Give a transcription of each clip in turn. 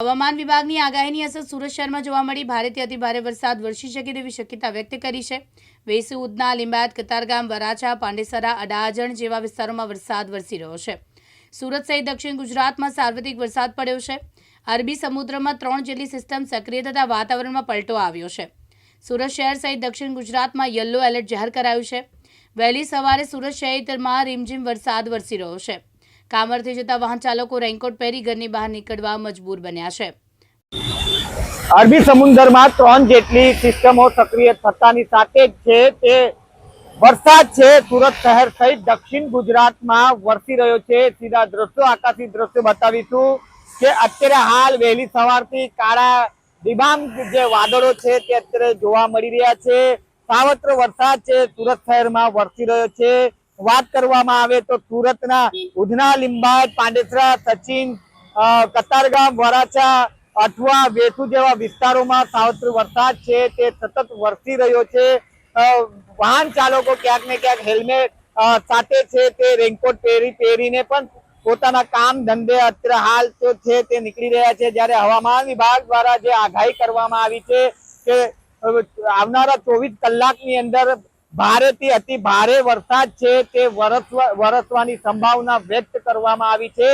હવામાન વિભાગની આગાહીની અસર સુરત શહેરમાં જોવા મળી. ભારેથી અતિભારે વરસાદ વરસી શકે તેવી શક્યતા વ્યક્ત કરી છે. વેસુ ઉદના લીંબાયત, કતારગામ, વરાછા, પાંડેસરા, અડાજણ જેવા વિસ્તારોમાં વરસાદ વરસી રહ્યો છે. સુરત સહિત દક્ષિણ ગુજરાતમાં સાર્વત્રિક વરસાદ પડ્યો છે. અરબી સમુદ્રમાં ત્રણ જેટલી સિસ્ટમ સક્રિય થતાં વાતાવરણમાં પલટો આવ્યો છે. સુરત શહેર સહિત દક્ષિણ ગુજરાતમાં યલો એલર્ટ જાહેર કરાયું છે. વહેલી સવારે સુરત શહેરમાં રીમઝીમ વરસાદ વરસી રહ્યો છે. કામરથી જતા વાહન ચાલકો રેઇનકોટ પહેરી ઘરની બહાર નીકળવા મજબૂર બન્યા છે. અરબી સમુદ્રમાં ત્રણ જેટલી સિસ્ટમો સક્રિય થતાની સાથે જ છે તે વરસાદ છે, સુરત શહેર સહિત દક્ષિણ ગુજરાતમાં વરસી રહ્યો છે. સીધા દ્રશ્યો, આકાશી દ્રશ્યો બતાવીશું કે અત્યારે હાલ વહેલી સવારથી કાળા ડિબાંગ જે વાદળો છે તે અત્યારે જોવા મળી રહ્યા છે. સાવત્ર વરસાદ છે, સુરત શહેરમાં વરસી રહ્યો છે. વાત કરવામાં આવે તો સુરતના ઉધના, લીંબાયત, પાંડેસરા, સચિન કતારગામ, વરાછા, અઠવા, વેસુ જેવા વિસ્તારોમાં સાવત્ર વરસાદ છે. તે સતત વરસી રહ્યો છે. વાહન ચાલકો ક્યાંક ને ક્યાંક હેલ્મેટ સાથે છે. તે રેનકોટ પહેરી, પહેરીને પણ પોતાના કામ ધંધે અત્યારે હાલ તો છે તે નીકળી રહ્યા છે. જ્યારે હવામાન વિભાગ દ્વારા જે આગાહી કરવામાં આવી છે કે આવનારા ચોવીસ કલાકની અંદર ભારેથી અતિ ભારે વરસાદ છે તે વરસવા વરસવાની સંભાવના વ્યક્ત કરવામાં આવી છે.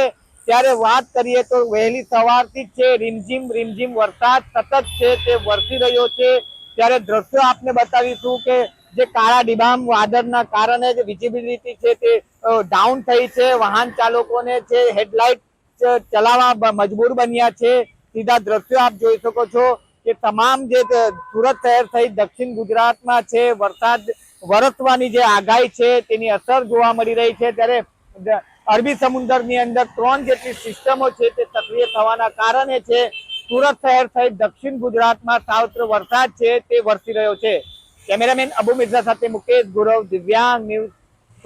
ત્યારે વાત કરીએ તો વહેલી સવારથી છે, રીમઝીમ રીમઝીમ વરસાદ સતત છે તે વરસી રહ્યો છે. ત્યારે દ્રશ્યો આપને બતાવીશું કે જે કાળા ડિબામ વાદળના કારણે જે વિઝિબિલિટી છે તે ડાઉન થઈ છે. વાહન ચાલકોને છે હેડલાઇટ ચલાવવા મજબૂર બન્યા છે. સીધા દ્રશ્યો આપ જોઈ શકો છો કે તમામ જે સુરત શહેર સહિત દક્ષિણ ગુજરાતમાં છે વરસાદ વરસવાની જે આગાહી છે, તેની અસર જોવા મળી રહી છે. ત્યારે અરબી સમુદ્રની અંદર ત્રણ જેટલી સિસ્ટમો છે, તે સક્રિય થવાના કારણે છે. સુરત શહેર સહિત દક્ષિણ ગુજરાતમાં સાવત્ર વરસાદ છે, તે વરસી રહ્યો છે. કેમેરામેન અબુ મિર્ઝા સાથે મુકેશ ગુરવ, દિવ્યાંગ ન્યૂઝ